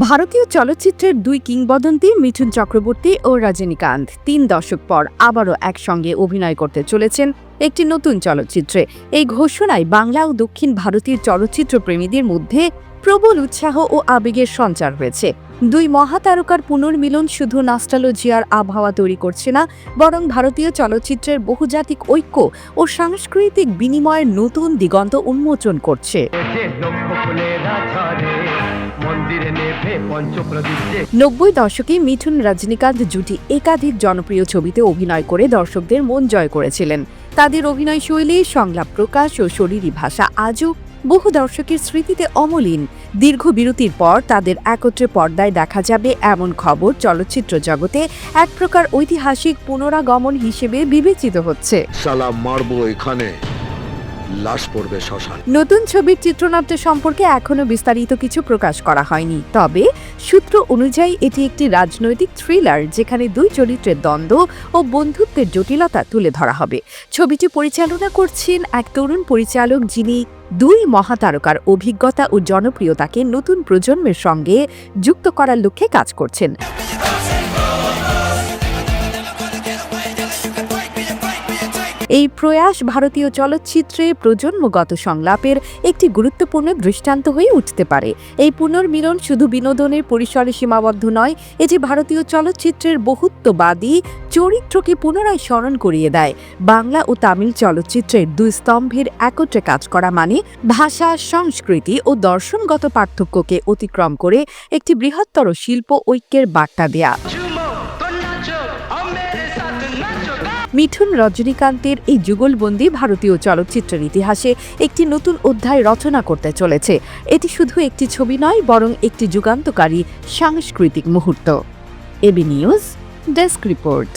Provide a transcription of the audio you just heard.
ভারতীয় চলচ্চিত্রের দুই কিংবদন্তি, মিঠুন চক্রবর্তী ও রজনীকান্ত, তিন দশক পর আবারও একসঙ্গে অভিনয় করতে চলেছেন একটি নতুন চলচ্চিত্রে। এই ঘোষণায় বাংলা ও দক্ষিণ ভারতীয় চলচ্চিত্র প্রেমীদের মধ্যে প্রবল উৎসাহ ও আবেগের সঞ্চার হয়েছে। দুই মহাতারকার পুনর্মিলন শুধু নাস্টালজিয়ার আবহাওয়া তৈরি করছে না বরং ভারতীয় চলচ্চিত্রের বহুজাতিক ঐক্য ও সাংস্কৃতিক বিনিময়ের নতুন দিগন্ত উন্মোচন করছে। নব্বই দশকে মিঠুন রজনীকান্ত জুটি একাধিক জনপ্রিয় ছবিতে অভিনয় করে দর্শকদের মন জয় করেছিলেন। তাদের অভিনয় শৈলী সংলাপ প্রকাশ ও শরীরী ভাষা আজও বহু দর্শকের স্মৃতিতে অমলিন। দীর্ঘ বিরতির পর তাদের একত্রে পর্দায় দেখা যাবে এমন খবর চলচ্চিত্র জগতে এক প্রকার ঐতিহাসিক পুনরাগমন হিসেবে বিবেচিত হচ্ছে। শালা মারবো এখানে। লাশ পড়বে শ্মশান। নতুন ছবির চিত্রনাট্য সম্পর্কে এখনও বিস্তারিত কিছু প্রকাশ করা হয়নি। তবে সূত্র অনুযায়ী এটি একটি রাজনৈতিক থ্রিলার যেখানে দুই চরিত্রের দ্বন্দ্ব ও বন্ধুত্বের জটিলতা তুলে ধরা হবে। ছবিটি পরিচালনা করছেন এক তরুণ পরিচালক যিনি দুই মহাতারকার অভিজ্ঞতা ও জনপ্রিয়তাকে নতুন প্রজন্মের সঙ্গে যুক্ত করার লক্ষ্যে কাজ করছেন। এই প্রয়াস ভারতীয় চলচ্চিত্রে প্রজন্মগত সংলাপের একটি গুরুত্বপূর্ণ দৃষ্টান্ত হয়ে উঠতে পারে। এই পুনর্মিলন শুধু বিনোদনের পরিসরে সীমাবদ্ধ নয় এটি ভারতীয় চলচ্চিত্রের বহুত্ববাদী চরিত্রকে পুনরায় স্মরণ করিয়ে দেয়। বাংলা ও তামিল চলচ্চিত্রের দুই স্তম্ভের একত্রে কাজ করা মানে ভাষা, সংস্কৃতি ও দর্শনগত পার্থক্যকে অতিক্রম করে একটি বৃহত্তর শিল্প ঐক্যের বার্তা দেয়া। মিঠুন রজনীকান্তের এই যুগলবন্দি ভারতীয় চলচ্চিত্রের ইতিহাসে একটি নতুন অধ্যায় রচনা করতে চলেছে। এটি শুধু একটি ছবি নয়, বরং একটি যুগান্তকারী সাংস্কৃতিক মুহূর্ত। AB news desk report.